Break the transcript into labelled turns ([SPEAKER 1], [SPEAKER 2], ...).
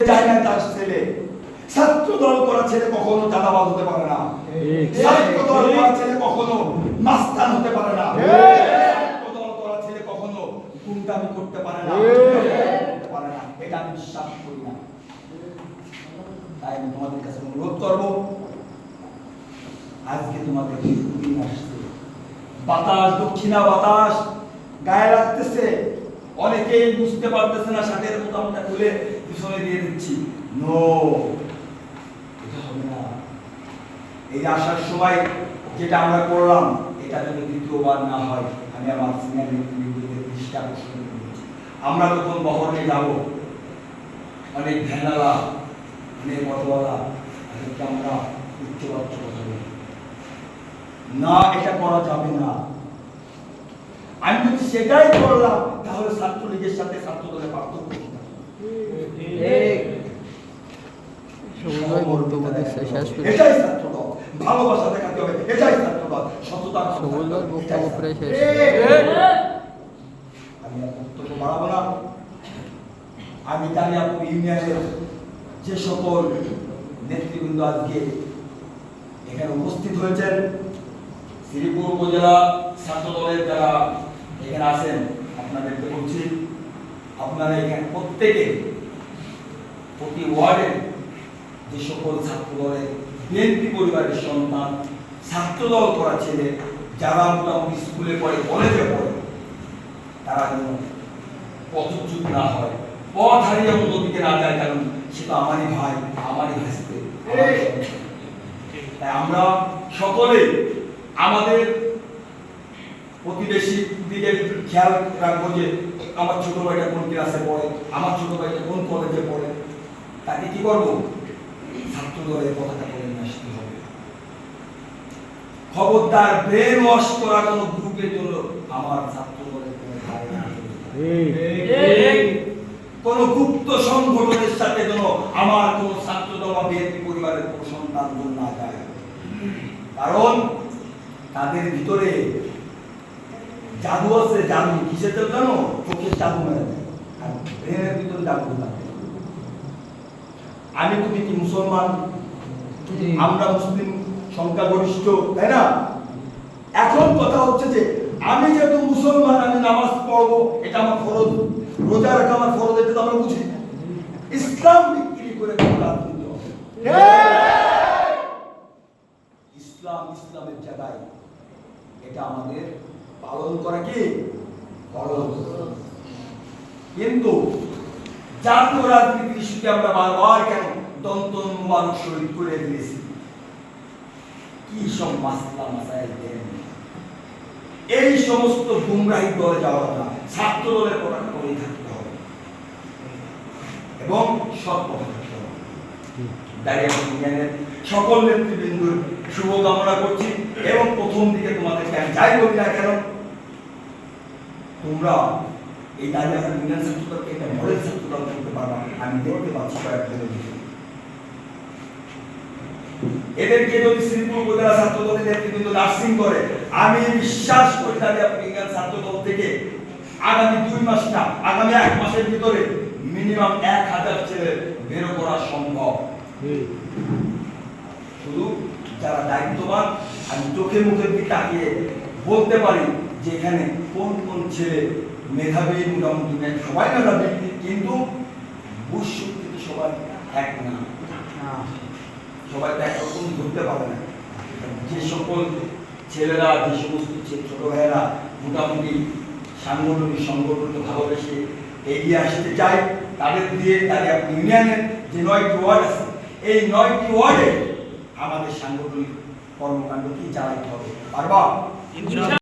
[SPEAKER 1] না তার ছেলে। ছাত্র দল করা ছেলে কখনো চাঁদাবাজ হতে পারে না। ছাত্র দল করা ছেলে কখনো মাস্তান হতে পারে না। ছাত্র দল করা ছেলে কখনো গুন্ডামি করতে পারে না। পারে না। এটা আমি বিশ্বাস করি না। তাই আমি তোমাদের কাছে অনুরোধ করব আজকে তোমাদের দিন আসছে। বাতাস দক্ষিণা বাতাস গায়ে লাগতেছে। অনেকেই বুঝতে পারতেছে না শাকের বোতামটা খুলে পিছনে দিয়ে দিচ্ছি। নো এটা হবে না। এই আসার সময় যেটা আমরা করলাম, এটা যদি দ্বিতীয়বার না হয়, আমি আমার সিনিয়র দৃষ্টি আকর্ষণ করছি। আমরা যখন বহরে যাব, অনেক অনেক আমরা কথা না, এটা করা যাবে না। আমি যদি সেটাই করলাম, তাহলে ছাত্রলীগের সাথে ছাত্র দলের পার্থক্য ভালোবাসা দেখাতে হবে এটাই ছাত্র সততা
[SPEAKER 2] সবুজ বক্তব্য প্রায় শেষ।
[SPEAKER 1] আমি আর বক্তব্য বাড়াবো না। আমি দাঁড়িয়াপুর ইউনিয়নের যে সকল নেতৃবৃন্দ আজকে এখানে উপস্থিত হয়েছেন শ্রীপুর উপজেলা ছাত্র দলের যারা এখানে আছেন আপনাদেরকে বলছি আপনারা এখানে প্রত্যেকে, প্রতি ওয়ার্ডে যে সকল ছাত্রদলের বিএনপি পরিবারের সন্তান ছাত্র দল করা ছেলে, যারা মোটামুটি স্কুলে পড়ে কলেজে পড়ে, তারা যেন পথচ্যুত না হয়, পথ হারিয়ে অন্যদিকে না যায়, কারণ সে তো আমারই ভাই, আমারই ভাসতে তাই আমরা সকলে আমাদের প্রতিবেশী একটু খেয়াল রাখব যে আমার ছোট ভাইটা কোন ক্লাসে পড়ে, আমার ছোট ভাইটা কোন কলেজে পড়ে। তাকে কি করব? ছাত্র দলের পতাকা করে নিয়ে আসতে হবে। খবরদার ব্রেন ওয়াশ করা কোনো গ্রুপের জন্য আমার ছাত্র দলের কোনো গুপ্ত সংগঠনের সাথে যেন আমার কোন ছাত্র দল বা বিএনপি পরিবারের কোন সন্তান না যায় কারণ তাদের ভিতরে জাদু আছে জাদু কিসের জন্য জানো? চোখের জাদু মেরে দেয় আর ব্রেনের ভিতরে জাদু থাকে। আমি তুমি কি মুসলমান আমরা মুসলিম সংখ্যাগরিষ্ঠ তাই না? এখন কথা হচ্ছে যে আমি যেহেতু মুসলমান আমি নামাজ পড়ব এটা আমার ফরজ। রোজা রাখা আমার ফরজ এটা আমরা বুঝি। ইসলাম বিক্রি করে। ইসলাম ইসলামের জায়গায় এটা আমাদের পালন করা কি? কিন্তু জাতীয় রাজনীতির আমরা বারবার কেন শহীদ করে দিয়েছি? কি সব মাসলা মাসাইল দেন? এই সমস্ত গুমরাহি দলে যাওয়া না ছাত্র দলের করেই থাকতে হবে। এবং সৎ পথে থাকতে সকল নেতৃবৃন্দুর শুভকামনা করছি। এবং প্রথম দিকে তোমাদেরকে আমি যাই বলি না কেন তোমরা এই দাঁড়িয়ে ইউনিয়ন ছাত্র দলকে একটা মডেল ছাত্র দল করতে পারবা। আমি দেখতে পাচ্ছি কয়েকজনের এদেরকে যদি শ্রীপুর উপজেলা ছাত্র দলের নেতৃবৃন্দ নার্সিং করে, আমি বিশ্বাস করি আপনি ইংরেজ ছাত্র দল থেকে আগামী দুই মাস না, আগামী এক মাসের ভিতরে মিনিমাম এক হাজার ছেলে বেরো করা সম্ভব। শুধু যারা দায়িত্ববান, আমি চোখে মুখের দিকে তাকিয়ে বলতে পারি যে এখানে কোন কোন ছেলে মেধাবী মোটামুটি সবাই মেধাবী, কিন্তু বুঝ শক্তিতে সবাই এক না। সবাই একরকম ধরতে পারে না। যে সকল ছেলেরা, যে সমস্ত ছোট ভাইয়েরা মোটামুটি সাংগঠনিক সংগঠনকে ভালোবেসে এগিয়ে আসতে চায়, তাদের দিয়ে তাদের আপনি ইউনিয়নের যে নয়টি ওয়ার্ড আছে, এই নয়টি ওয়ার্ডে আমাদের সাংগঠনিক কর্মকাণ্ড কি চালাইতে হবে? পারবা?